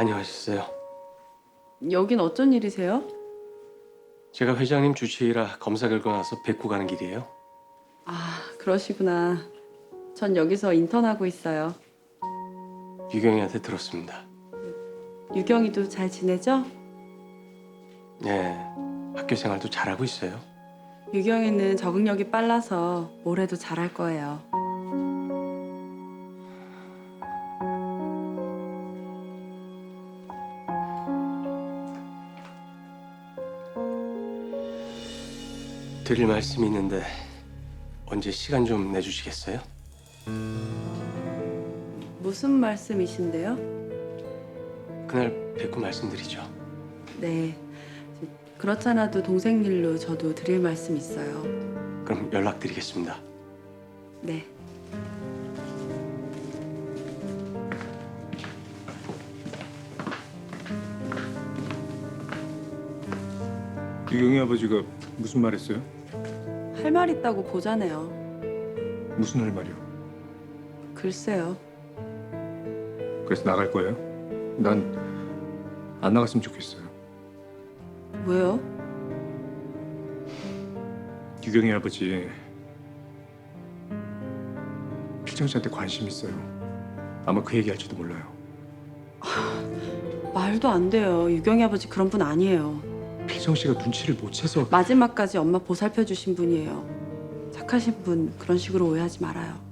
안녕하셨어요. 여긴 어쩐 일이세요? 제가 회장님 주치의라 검사 결과 나서 뵙고 가는 길이에요. 아, 그러시구나. 전 여기서 인턴하고 있어요. 유경이한테 들었습니다. 유경이도 잘 지내죠? 네, 학교 생활도 잘하고 있어요. 유경이는 적응력이 빨라서 뭘 해도 잘할 거예요. 드릴 말씀이 있는데 언제 시간 좀 내주시겠어요? 무슨 말씀이신데요? 그날 뵙고 말씀드리죠. 네. 그렇잖아도 동생 일로 저도 드릴 말씀 있어요. 그럼 연락드리겠습니다. 네. 유경이 아버지가 무슨 말 했어요? 할 말 있다고 보자네요. 무슨 할 말이요? 글쎄요. 그래서 나갈 거예요? 난 안 나갔으면 좋겠어요. 왜요? 유경이 아버지 필정 씨한테 관심 있어요. 아마 그 얘기할지도 몰라요. 말도 안 돼요. 유경이 아버지 그런 분 아니에요. 필정 씨가 눈치를 못 채서 마지막까지 엄마 보살펴 주신 분이에요. 착하신 분 그런 식으로 오해하지 말아요.